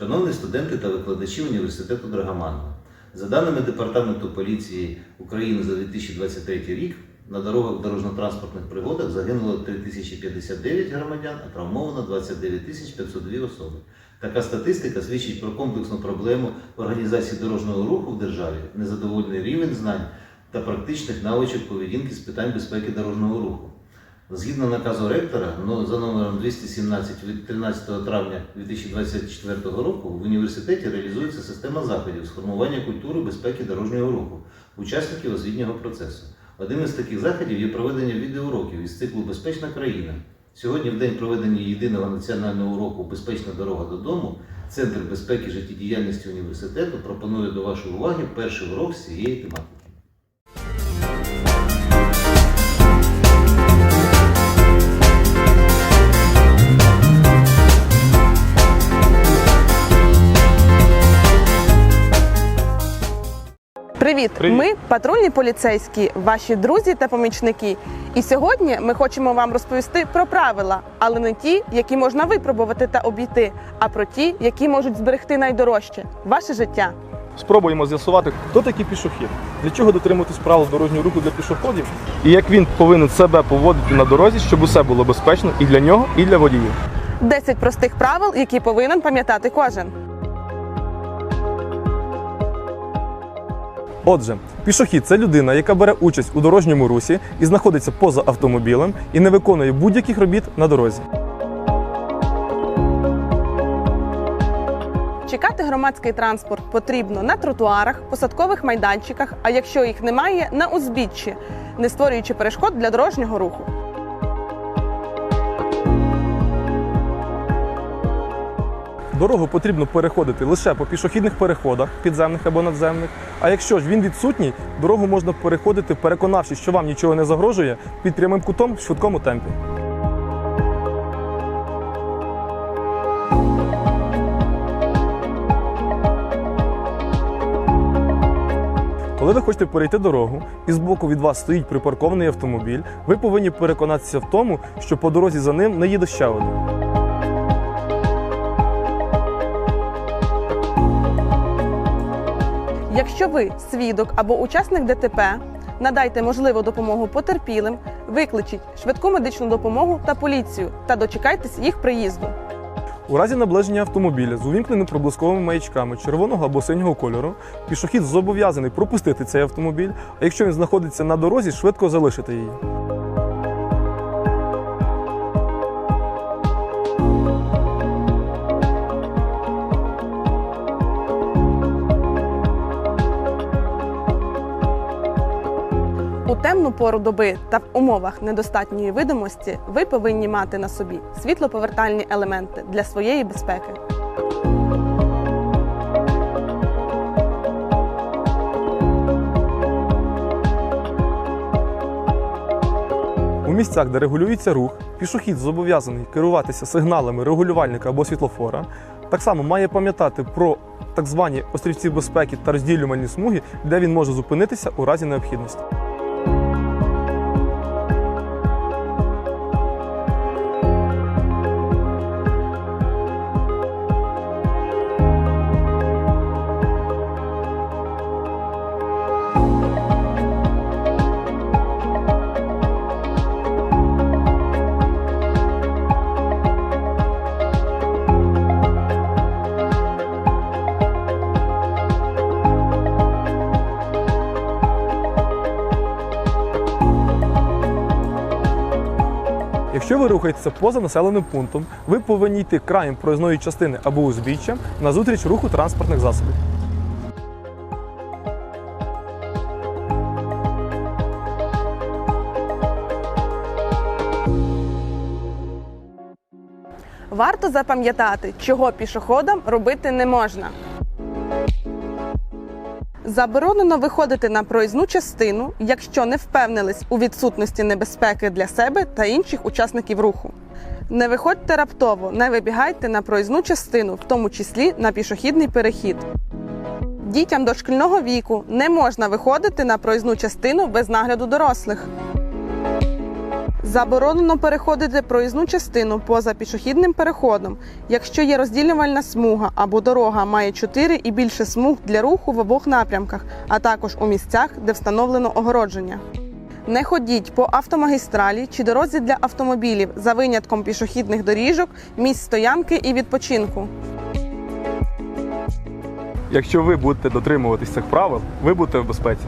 Шановні студенти та викладачі університету Драгоманова, за даними Департаменту поліції України за 2023 рік, на дорогах дорожньо-транспортних пригодах загинуло 3059 громадян, а травмовано 29 502 особи. Така статистика свідчить про комплексну проблему в організації дорожнього руху в державі, незадовольний рівень знань та практичних навичок поведінки з питань безпеки дорожнього руху. Згідно наказу ректора но- за номером 217 від 13 травня 2024 року в університеті реалізується система заходів з формування культури безпеки дорожнього руху учасників освітнього процесу. Одним із таких заходів є проведення відеоуроків із циклу Безпечна країна. Сьогодні, в день проведення єдиного національного уроку Безпечна дорога додому, Центр безпеки життєдіяльності університету пропонує до вашої уваги перший урок з цієї тематики. Привіт! Привіт. Ми патрульні поліцейські, ваші друзі та помічники. І сьогодні ми хочемо вам розповісти про правила, але не ті, які можна випробувати та обійти, а про ті, які можуть зберегти найдорожче ваше життя. Спробуємо з'ясувати, хто такий пішохід, для чого дотримуватись правил дорожнього руху для пішоходів, і як він повинен себе поводити на дорозі, щоб усе було безпечно і для нього, і для водіїв. 10 простих правил, які повинен пам'ятати кожен. Отже, пішохід це людина, яка бере участь у дорожньому русі і знаходиться поза автомобілем і не виконує будь-яких робіт на дорозі. Чекати громадський транспорт потрібно на тротуарах, посадкових майданчиках, а якщо їх немає, на узбіччі, не створюючи перешкод для дорожнього руху. Дорогу потрібно переходити лише по пішохідних переходах, підземних або надземних. А якщо ж він відсутній, дорогу можна переходити, переконавшись, що вам нічого не загрожує, під прямим кутом в швидкому темпі. Коли ви хочете перейти дорогу і збоку від вас стоїть припаркований автомобіль, ви повинні переконатися в тому, що по дорозі за ним не їде ще один. Якщо ви свідок або учасник ДТП, надайте можливу допомогу потерпілим, викличіть швидку медичну допомогу та поліцію та дочекайтесь їх приїзду. У разі наближення автомобіля з увімкненими проблисковими маячками червоного або синього кольору, пішохід зобов'язаний пропустити цей автомобіль, а якщо він знаходиться на дорозі, швидко залишити її. Темну пору доби та в умовах недостатньої видимості ви повинні мати на собі світлоповертальні елементи для своєї безпеки. У місцях, де регулюється рух, пішохід зобов'язаний керуватися сигналами регулювальника або світлофора. Так само має пам'ятати про так звані острівці безпеки та розділювальні смуги, де він може зупинитися у разі необхідності. Якщо ви рухаєтеся поза населеним пунктом, ви повинні йти краєм проїзної частини або узбіччям назустріч руху транспортних засобів. Варто запам'ятати, чого пішоходам робити не можна. Заборонено виходити на проїзну частину, якщо не впевнились у відсутності небезпеки для себе та інших учасників руху. Не виходьте раптово, не вибігайте на проїзну частину, в тому числі на пішохідний перехід. Дітям дошкільного віку не можна виходити на проїзну частину без нагляду дорослих. Заборонено переходити проїзну частину поза пішохідним переходом, якщо є розділювальна смуга або дорога має 4 і більше смуг для руху в обох напрямках, а також у місцях, де встановлено огородження. Не ходіть по автомагістралі чи дорозі для автомобілів за винятком пішохідних доріжок, місць стоянки і відпочинку. Якщо ви будете дотримуватись цих правил, ви будете в безпеці.